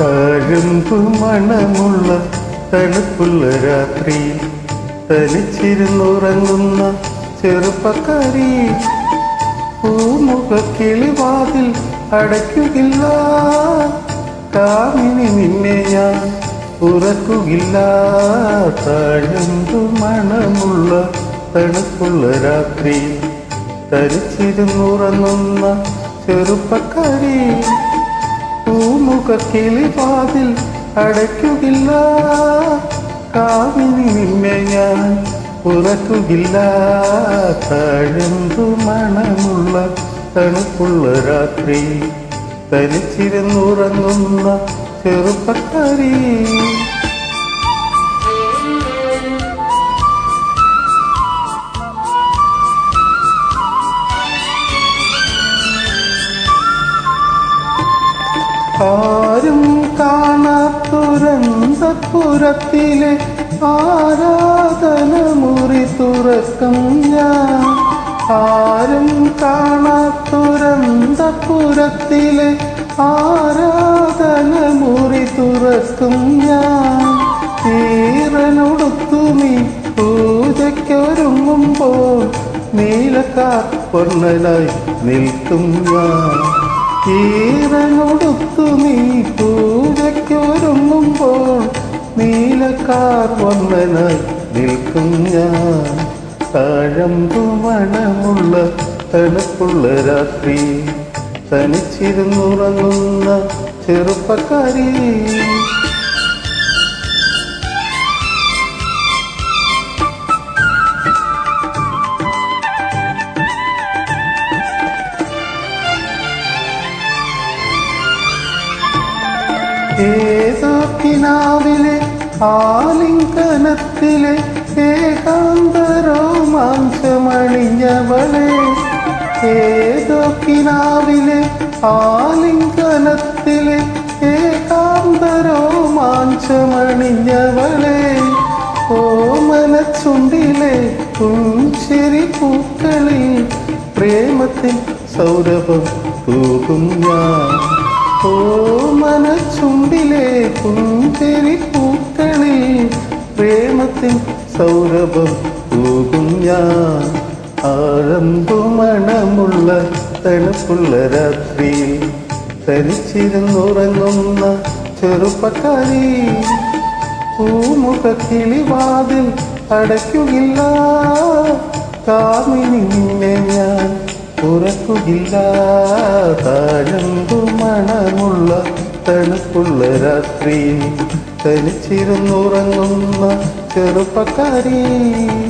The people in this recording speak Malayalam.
താഴമ്പു മണമുള്ള തണുപ്പുള്ള രാത്രി. തനിച്ചിരുന്നുറങ്ങുന്ന ചെറുപ്പക്കാരി പൂമുഖ കിളിവാതിൽ അടയ്ക്കുകില്ല കാമിനി നിന്നെ ഞാൻ ഉറക്കുകില്ല താഴമ്പു മണമുള്ള തണുപ്പുള്ള രാത്രി. തരിച്ചിരുന്നുറങ്ങുന്ന ചെറുപ്പക്കാരി പൂമുഖ കിളിവാതിൽ അടയ്ക്കുകില്ല. കാവിനി നിന്നെ ഞാൻ ഉറക്കുകില്ല. തഴുന്തു മണമുള്ള തണുപ്പുള്ള രാത്രി. തരിച്ചിരുന്നുറങ്ങുന്ന ചെറുപ്പക്കാരി. ആരും കാണാത്തുരന്തപുരത്തിലെ ആരാധന മുറി തുറക്കും ഞാൻ. ആരും കാണാത്തുരന്തപുരത്തിലെ ആരാധന മുറി തുറക്കും ഞാൻ. തീരനൊടുത്തു നീ പൂജയ്ക്കൊരുങ്ങുമ്പോൾ നീലക്കാർ പൊന്നലായി നിൽക്കും ഞാൻ. ഈറനൊടുത്തു നീ പൂജയ്ക്കൊരുങ്ങുമ്പോൾ നീലക്കാർ വന്നനായി നിൽക്കും ഞാൻ. താഴമ്പു മണമുള്ള തണുപ്പുള്ള രാത്രി തനിച്ചിരുന്നുറങ്ങുന്ന ചെറുപ്പക്കാരി. ഏതോ കിനാവിലെ ആലിംഗനത്തിലെ ഏകാന്ത രോമാംസമണിഞ്ഞവളെ ഏതോ കിനാവിലെ ആലിംഗനത്തിലെ ഏകാന്ത രോമാഞ്ചമണിഞ്ഞവളെ ഓമനച്ചുണ്ടിലെ കുഞ്ചെരി പൂക്കളിൽ പ്രേമത്തിൽ സൗരഭം തൂകും ഞാൻ. ഓമന ചുണ്ടിലെ പുഞ്ചിരി പൂക്കളിൽ പ്രേമത്തിൻ സൗരഭം പോകും ഞാൻ. ആഴമ്പു മണമുള്ള തണുപ്പുള്ള രാത്രി തരിച്ചിരുന്നുറങ്ങുന്ന ചെറുപ്പക്കാരി പൂമുഖ കിളിവാതിൽ അടയ്ക്കുകില്ല. കാമിനി ഉറക്കുകില്ല താഴമ്പു മണമുള്ള തണുപ്പുള്ള രാത്രി. തനിച്ചിരുന്നുറങ്ങുന്ന ചെറുപ്പക്കാരി.